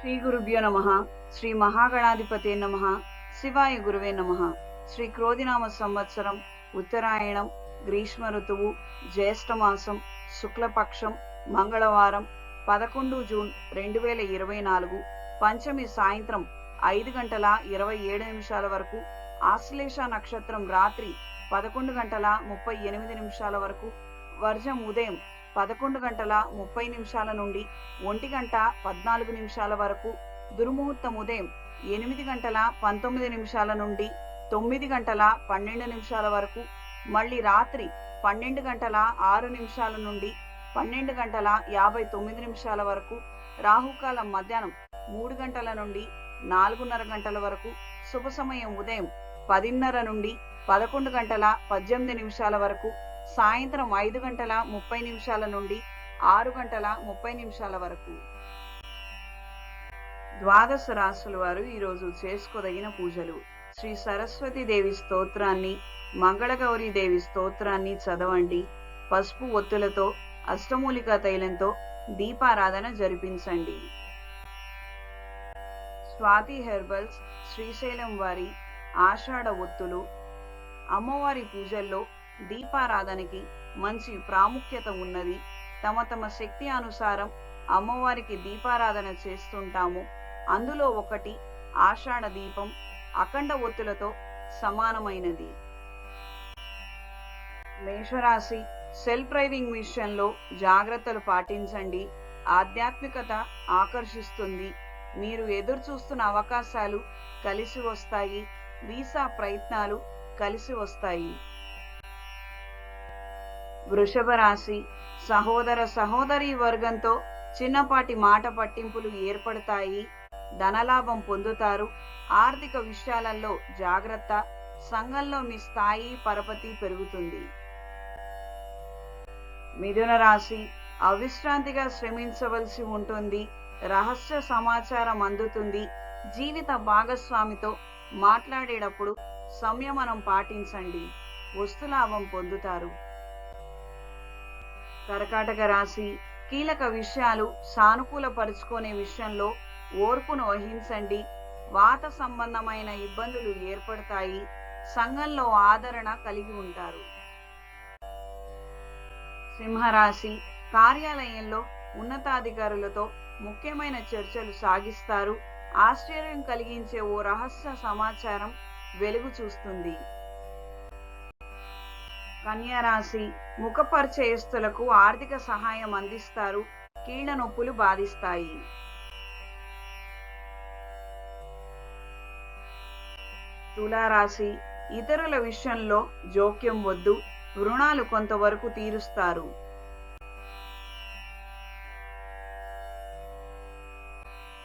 శ్రీ గురుభ్యో నమ శ్రీ మహాగణాధిపతే నమ శివాయ గురువే నమ. శ్రీ క్రోధినామ సంవత్సరం ఉత్తరాయణం గ్రీష్మ ఋతువు జ్యేష్ఠమాసం శుక్లపక్షం మంగళవారం పదకొండు జూన్ రెండు వేల ఇరవై నాలుగు పంచమి సాయంత్రం ఐదు గంటల ఇరవై ఏడు నిమిషాల వరకు ఆశ్లేష నక్షత్రం రాత్రి పదకొండు గంటల ముప్పై ఎనిమిది నిమిషాల వరకు వర్జం ఉదయం పదకొండు గంటల ముప్పై నిమిషాల నుండి ఒంటి గంట పద్నాలుగు నిమిషాల వరకు దుర్ముహూర్తం ఉదయం ఎనిమిది గంటల పంతొమ్మిది నిమిషాల నుండి తొమ్మిది గంటల పన్నెండు నిమిషాల వరకు మళ్ళీ రాత్రి పన్నెండు గంటల ఆరు నిమిషాల నుండి పన్నెండు గంటల యాభై తొమ్మిది నిమిషాల వరకు రాహుకాలం మధ్యాహ్నం మూడు గంటల నుండి నాలుగున్నర గంటల వరకు శుభ సమయం ఉదయం పదిన్నర నుండి పదకొండు గంటల పద్దెనిమిది నిమిషాల వరకు సాయంత్రం ఐదు గంటల ముప్పై నిమిషాల నుండి ఆరు గంటల ముప్పై నిమిషాల వరకు. ద్వాదశ రాసుల వారు ఈరోజు చేసుకోదగిన పూజలు. శ్రీ సరస్వతి దేవి స్తోత్రాన్ని మంగళగౌరి దేవి స్తోత్రాన్ని చదవండి. పసుపు ఒత్తులతో అష్టమూలికా తైలంతో దీపారాధన జరిపించండి. స్వాతి హెర్బల్స్ శ్రీశైలం వారి ఆషాఢ ఒత్తులు అమ్మవారి పూజల్లో దీపారాధనకి మంచి ప్రాముఖ్యత ఉన్నది. తమ తమ శక్తి అనుసారం అమ్మవారికి దీపారాధన చేస్తుంటాము. అందులో ఒకటి ఆషాఢ దీపం అఖండ ఒత్తులతో సమానమైనది. మేషరాశి సెల్ఫ్ డ్రైవింగ్ విషయంలో జాగ్రత్తలు పాటించండి. ఆధ్యాత్మికత ఆకర్షిస్తుంది. మీరు ఎదురు చూస్తున్న అవకాశాలు కలిసి వస్తాయి. వీసా ప్రయత్నాలు కలిసి వస్తాయి. వృషభ రాశి సహోదర సహోదరి వర్గంతో చిన్నపాటి మాట పట్టింపులు ఏర్పడతాయి. ధనలాభం పొందుతారు. ఆర్థిక విషయాలలో జాగ్రత్త. సంఘంలో మీ స్థాయి పరపతి పెరుగుతుంది. మిథున రాశి అవిశ్రాంతిగా శ్రమించవలసి ఉంటుంది. రహస్య సమాచారం అందుతుంది. జీవిత భాగస్వామితో మాట్లాడేటప్పుడు సంయమనం పాటించండి. వస్తులాభం పొందుతారు. కర్కాటక రాశి కీలక విషయాలు సానుకూలపరుచుకునే విషయంలో ఓర్పును వహించండి. వాత సంబంధమైన ఇబ్బందులు ఏర్పడతాయి. సంఘంలో ఆదరణ కలిగి ఉంటారు. సింహరాశి కార్యాలయంలో ఉన్నతాధికారులతో ముఖ్యమైన చర్చలు సాగిస్తారు. ఆశ్చర్యం కలిగించే ఓ రహస్య సమాచారం వెలుగు చూస్తుంది. కన్యారాశి ముఖ పరిచయస్తులకు ఆర్థిక సహాయం అందిస్తారు. కీళ్ళ నొప్పులు బాధిస్తాయి. తులారాశి ఇతరుల విషయంలో జోక్యం వద్దు. రుణాలు కొంతవరకు తీరుస్తారు.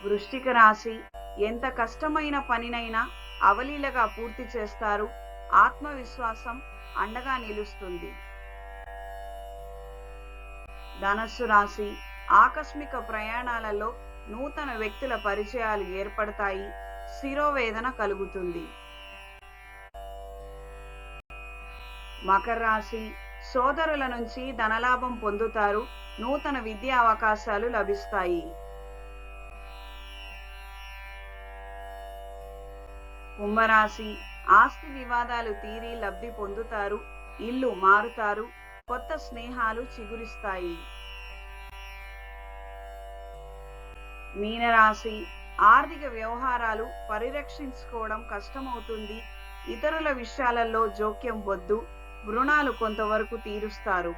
వృష్టిక రాశి ఎంత కష్టమైన పనినైనా అవలీలగా పూర్తి చేస్తారు. ఆత్మవిశ్వాసం అండగా నిలుస్తుంది. ధనస్సు రాశి ఆకస్మిక ప్రయాణాలలో నూతన వ్యక్తుల పరిచయాలు ఏర్పడతాయి. శిరోవేదన కలుగుతుంది. మకర రాశి సోదరుల నుంచి ధనలాభం పొందుతారు. నూతన విద్యా అవకాశాలు లభిస్తాయి. కుంభరాశి. ఆస్తి వివాదాలు తీరి లబ్ధి పొందుతారు ఇల్లు మారుతారు కొత్త స్నేహాలు చిగురిస్తాయి. మీనరాశి. ఆర్థిక వ్యవహారాలు పరిరక్షించుకోవడం కష్టమవుతుంది. ఇతరుల విషయాలలో జోక్యం వద్దు రుణాలు కొంతవరకు తీరుస్తారు.